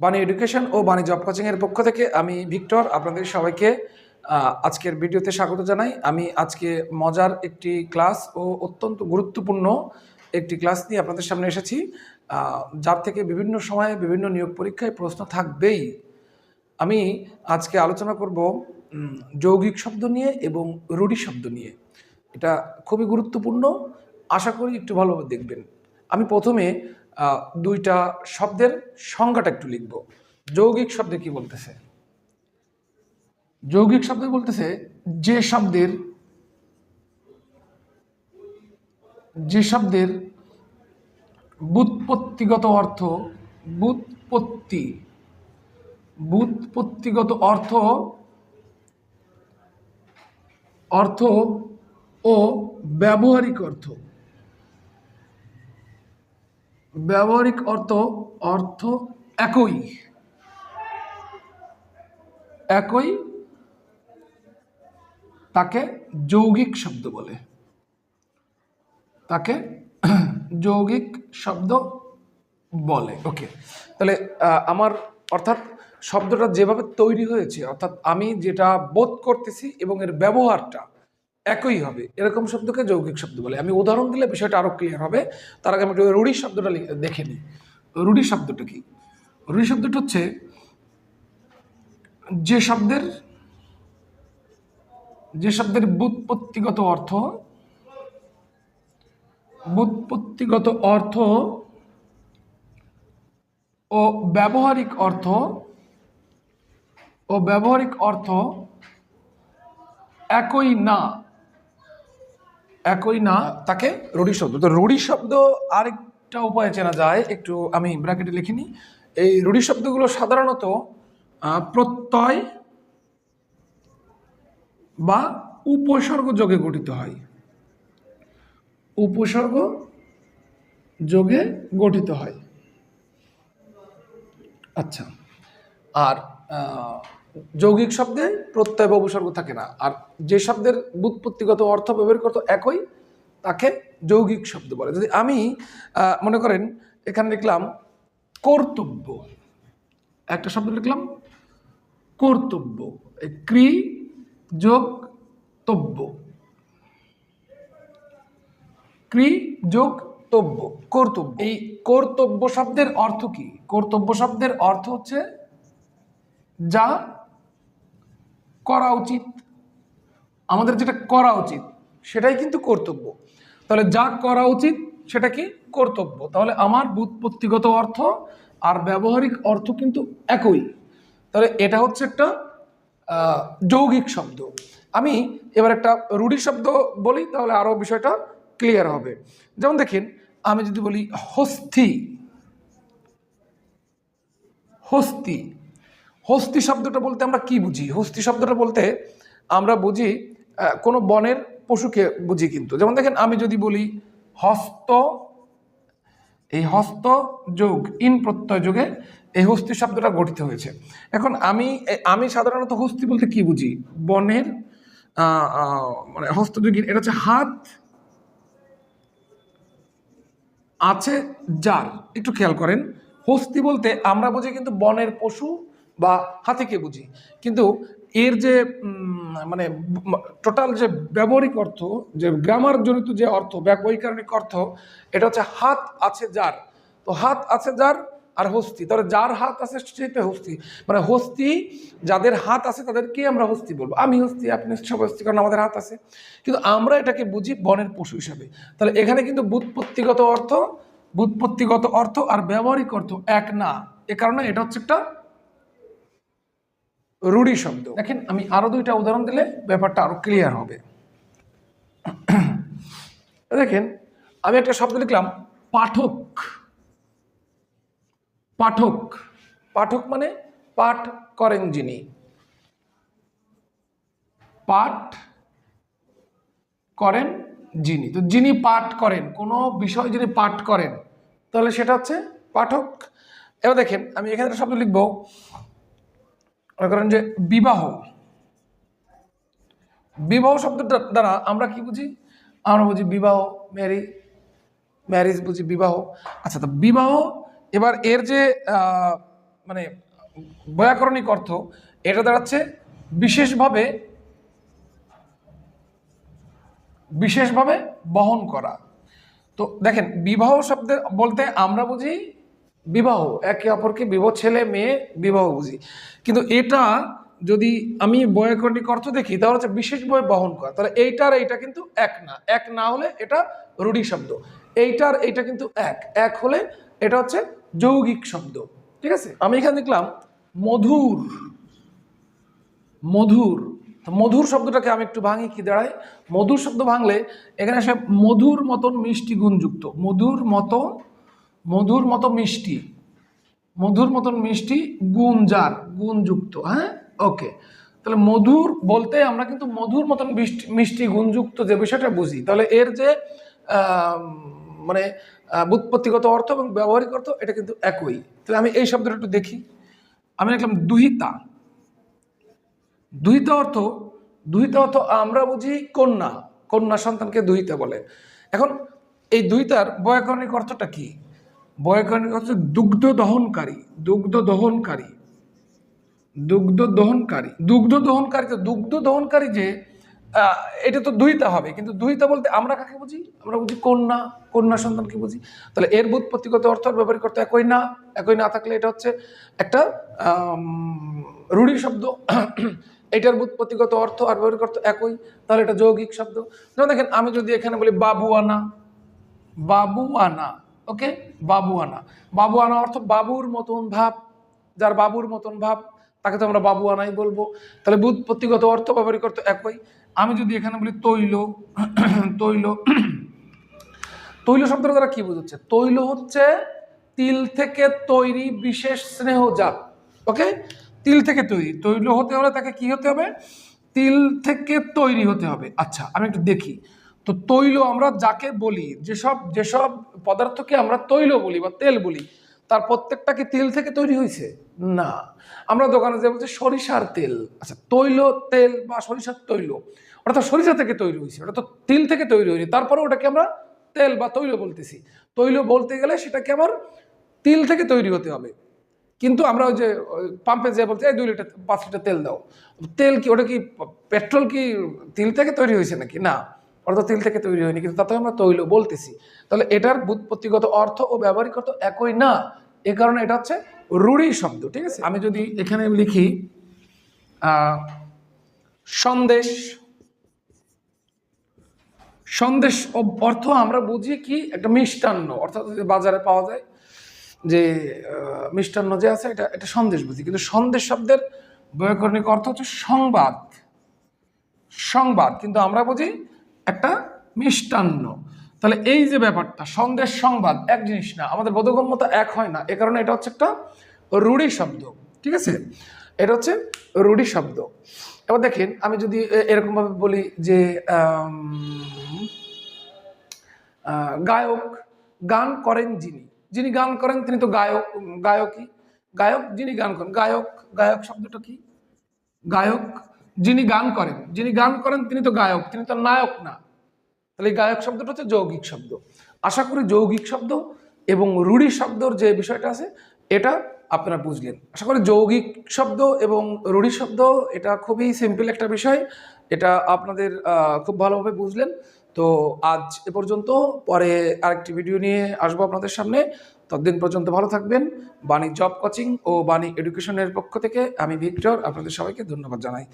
বাণী এডুকেশন ও বাণী job coaching এর পক্ষ থেকে আমি ভিক্টর আপনাদের সবাইকে আজকের ভিডিওতে স্বাগত জানাই। আমি আজকে মজার একটি ক্লাস ও অত্যন্ত গুরুত্বপূর্ণ একটি ক্লাস নিয়ে আপনাদের সামনে এসেছি যার থেকে বিভিন্ন সময়ে বিভিন্ন নিয়োগ পরীক্ষায় প্রশ্ন থাকবেই। আমি আজকে আলোচনা করব যৌগিক শব্দ নিয়ে এবং রুঢ়ি শব্দ নিয়ে। এটা খুবই গুরুত্বপূর্ণ, আশা করি একটু ভালোভাবে দেখবেন। আমি প্রথমে দুইটা শব্দের সংজ্ঞাটা একটু লিখব। যৌগিক শব্দে কি বলতেছে? যৌগিক শব্দ বলতেছে, যে শব্দের যে শব্দের বুৎপত্তিগত অর্থ, বুৎপত্তি, বুৎপত্তিগত অর্থ অর্থ ও ব্যবহারিক অর্থ। ব্যবহারিক অর্থ অর্থ একই। একই তাকে যৌগিক শব্দ বলে। তাকে যৌগিক শব্দ বলে। ওকে, তাহলে আমার, অর্থাৎ শব্দটা যেভাবে তৈরি হয়েছে, অর্থাৎ আমি যেটা বোধ করতেছি এবং এর ব্যবহারটা একই হবে। এরকম শব্দকে যৌগিক শব্দ বলে। আমি উদাহরণ দিলে বিষয়টা আরও ক্লিয়ার হবে। তার আগে আমি রুড়ি শব্দটা দেখে নিই। রুড়ি শব্দটা কি? রুড়ি শব্দটা হচ্ছে, যে শব্দের যে শব্দের বুৎপত্তিগত অর্থ বুৎপত্তিগত অর্থ ও ব্যবহারিক অর্থ, ও ব্যবহারিক অর্থ একই না। একই না, তাকে রুড়ি শব্দ। তো রুড়ি শব্দ আরেকটা উপায়ে চেনা যায়, একটু আমি ব্র্যাকেটে লিখে নিই। এই রুড়ি শব্দগুলো সাধারণত প্রত্যয় বা উপসর্গ যোগে গঠিত হয়। উপসর্গ যোগে গঠিত হয়। আচ্ছা। আর যৌগিক শব্দে প্রত্যয় বা উপসর্গ থাকে না। আর যে শব্দের বুৎপত্তিগত অর্থ ব্যবহার করতো একই, তাকে যৌগিক শব্দ বলে। যদি আমি মনে করেন এখানে লিখলাম কর্তব্য। একটা শব্দ লিখলাম কর্তব্য। ক্রি যোগ তব্য। ক্রি যোগ তব্য। কর্তব্য। এই কর্তব্য শব্দের অর্থ কি? কর্তব্য শব্দের অর্থ হচ্ছে যা করা উচিত। আমাদের যেটা করা উচিত, সেটাই কিন্তু কর্তব্য। তাহলে যা করা উচিত, সেটা কি? কর্তব্য। তাহলে আমার বুৎপত্তিগত অর্থ আর ব্যবহারিক অর্থ কিন্তু একই। তাহলে এটা হচ্ছে একটা যৌগিক শব্দ। আমি এবার একটা রুঢ়ি শব্দ বলি, তাহলে আরও বিষয়টা ক্লিয়ার হবে। যেমন দেখেন, আমি যদি বলি হস্থি হস্তি। হস্তি শব্দটা বলতে আমরা কি বুঝি? হস্তি শব্দটা বলতে আমরা বুঝি কোনো বনের পশুকে বুঝি কিন্তু। যেমন দেখেন, আমি যদি বলি হস্ত, এই হস্ত যোগ, ইন প্রত্যয় যোগে এই হস্তি শব্দটা গঠিত হয়েছে। এখন আমি আমি সাধারণত হস্তি বলতে কি বুঝি? বনের মানে হস্তযোগী এটা হচ্ছে হাত, আছে যার একটু খেয়াল করেন, হস্তি বলতে আমরা বুঝি কিন্তু বনের পশু বা হাতিকে বুঝি। কিন্তু এর যে মানে টোটাল যে ব্যবহারিক অর্থ, যে গ্রামার জনিত যে অর্থ, ব্যাক- অর্থ, এটা হচ্ছে হাত আছে যার। তো হাত আছে যার আর হস্তি। তাহলে যার হাত আছে সেটা হস্তি। মানে হস্তি, যাদের হাত আছে তাদেরকে আমরা হস্তি বলব। আমি হস্তি, আপনি সব হস্তি, কারণ আমাদের হাত আছে। কিন্তু আমরা এটাকে বুঝি বনের পশু হিসাবে। তাহলে এখানে কিন্তু বুৎপত্তিগত অর্থ বুৎপত্তিগত অর্থ আর ব্যবহারিক অর্থ এক না। এ কারণে এটা হচ্ছে একটা রুড়ি শব্দ। দেখেন, আমি আরও দুইটা উদাহরণ দিলে ব্যাপারটা আরও ক্লিয়ার হবে। দেখেন, আমি একটা শব্দ লিখলাম, পাঠক। পাঠক। পাঠক মানে পাঠ করেন যিনি। পাঠ করেন যিনি। তো যিনি পাঠ করেন, কোনো বিষয় যিনি পাঠ করেন, তাহলে সেটা হচ্ছে পাঠক। এবার দেখেন, আমি এখানে একটা শব্দ লিখব মনে করেন যে বিবাহ। বিবাহ শব্দটা দ্বারা আমরা কি বুঝি? আমরা বুঝি বিবাহ ম্যারি ম্যারেজ বুঝি বিবাহ। আচ্ছা তো বিবাহ এবার এর যে মানে ব্যাকরণিক অর্থ, এটা দাঁড়াচ্ছে বিশেষভাবে বিশেষভাবে বহন করা। তো দেখেন, বিবাহ শব্দের বলতে আমরা বুঝি বিবাহ, একে অপরকে বিবাহ, ছেলে, মেয়ে, বিবাহ বুঝি। কিন্তু এটা যদি আমি বৈয়াকরণিক অর্থ দেখি, তাহলে হচ্ছে বিশেষভাবে বহন করা। তাহলে এইটার এইটা কিন্তু এক না। এক না হলে এটা রুঢ়ি শব্দ। এইটার এইটা কিন্তু এক। এক হলে এটা হচ্ছে যৌগিক শব্দ। ঠিক আছে? আমি এখানে দেখলাম মধুর। মধুর। মধুর শব্দটাকে আমি একটু ভাঙি, কি দাঁড়াই মধুর শব্দ ভাঙলে এখানে আসে মধুর মতন মিষ্টি গুণযুক্ত মধুর মতো মধুর মতো মিষ্টি। মধুর মতন মিষ্টি গুণ গুণজার গুণযুক্ত হ্যাঁ? ওকে। তাহলে মধুর বলতে আমরা কিন্তু মধুর মতন মিষ্টি গুণযুক্ত যে বিষয়টা বুঝি তাহলে এর যে মানে আহ, ব্যুৎপত্তিগত অর্থ এবং ব্যবহারিক অর্থ এটা কিন্তু একই। তাহলে আমি এই শব্দটা একটু দেখি। আমি দেখলাম দুহিতা। দুহিতা অর্থ দুহিতা অর্থ আমরা বুঝি কন্যা। কন্যা সন্তানকে দুহিতা বলে। এখন এই দুহিতার বৈয়াকরণিক অর্থটা কি? বৈয়াকরণিক হচ্ছে দুগ্ধ দহনকারী দুগ্ধ দহনকারী দুগ্ধ দহনকারী। দুগ্ধ দহনকারী তো দুগ্ধ দহনকারী যে এটা তো দুইতা হবে, কিন্তু দুইতা বলতে আমরা কাকে বুঝি? আমরা বুঝি কন্যা কন্যা সন্তানকে বুঝি। তাহলে এর বুৎপত্তিগত অর্থ আর ব্যবহারিক অর্থ একই না একই না থাকলে এটা হচ্ছে একটা রূঢ়ি শব্দ। এটার বুৎপত্তিগত অর্থ আর ব্যবহারিক অর্থ একই, তাহলে এটা যৌগিক শব্দ। যেমন দেখেন, আমি যদি এখানে বলি বাবুয়ানা বাবুয়ানা ওকে? বাবু আনা বাবু আনা অর্থ বাবুর মতন ভাব। যার বাবুর মতন ভাব, তাকে তো আমরা বাবু আনাই বলব। তাহলে বুৎপত্তিগত অর্থ ব্যবহারিক অর্থ একই। আমি যদি এখানে বলি তৈল তৈল তৈল শব্দটা দ্বারা কি বোঝাচ্ছে? তৈল হচ্ছে তিল থেকে তৈরি বিশেষ স্নেহজাত ওকে? তিল থেকে তৈরি। তৈল হতে হলে তাকে কি হতে হবে? তিল থেকে তৈরি হতে হবে। আচ্ছা আমি একটু দেখি। তো তৈল আমরা যাকে বলি, যেসব যেসব পদার্থকে আমরা তৈল বলি বা তেল বলি, তার প্রত্যেকটা কি তেল থেকে তৈরি হয়েছে না। আমরা দোকানে যে বলছি সরিষার তেল। আচ্ছা তৈল, তেল বা সরিষার তৈল, ওটা তো সরিষা থেকে তৈরি হয়েছে ওটা তো তিল থেকে তৈরি হয়নি। তারপরে ওটাকে আমরা তেল বা তৈল বলতেছি। তৈল বলতে গেলে সেটাকে আবার তিল থেকে তৈরি হতে হবে। কিন্তু আমরা ওই যে পাম্পে যে বলছি, এই দুই লিটার, পাঁচ লিটার তেল দাও। তেল কি, ওটা কি পেট্রোল কি তিল থেকে তৈরি হয়েছে নাকি? না। তো তিল থেকে তৈরি হয়নি, কিন্তু তাতে আমরা তৈল বলতেছি। তাহলে এটার বুৎপত্তিগত অর্থ ও ব্যবহারিক অর্থ একই না, এ কারণে এটা হচ্ছে রুড়ি শব্দ, ঠিক আছে? আমি যদি এখানে লিখি সন্দেশ সন্দেশ অর্থ আমরা বুঝি কি একটা মিষ্টান্ন, অর্থাৎ বাজারে পাওয়া যায় যে মিষ্টান্ন যে আছে, এটা এটা সন্দেশ বুঝি। কিন্তু সন্দেশ শব্দের বৈয়াকরণিক অর্থ হচ্ছে সংবাদ। সংবাদ, কিন্তু আমরা বুঝি একটা মিষ্টান্ন। তাহলে এই যে ব্যাপারটা, সন্দেশ সংবাদ, এক জিনিস না, আমাদের বোধগম্যতা এক হয় না। এ কারণে এটা হচ্ছে একটা রূঢ়ি শব্দ, ঠিক আছে? এটা হচ্ছে রূঢ়ি শব্দ। এবার দেখেন, আমি যদি এরকমভাবে বলি যে গায়ক গান করেন যিনি। যিনি গান করেন, তিনি তো গায়ক গায়কই। গায়ক যিনি গান করেন, গায়ক গায়ক শব্দটা কি? গায়ক যিনি গান করেন, যিনি গান করেন, তিনি তো গায়ক, তিনি তো নায়ক না। তাহলে গায়ক শব্দটা হচ্ছে যৌগিক শব্দ। আশা করি যৌগিক শব্দ এবং রূঢ়ি শব্দর যে বিষয়টা আছে, এটা আপনারা বুঝলেন। আশা করি যৌগিক শব্দ এবং রূঢ়ি শব্দ, এটা খুবই সিম্পল একটা বিষয়। এটা আপনাদের খুব ভালোভাবে বুঝলেন। তো আজ এ পর্যন্ত, পরে আরেকটি ভিডিও নিয়ে আসব আপনাদের সামনে। ততদিন পর্যন্ত ভালো থাকবেন। বাণী জব কোচিং ও বাণী এডুকেশনের পক্ষ থেকে আমি ভিক্টর, আপনাদের সবাইকে ধন্যবাদ জানাই।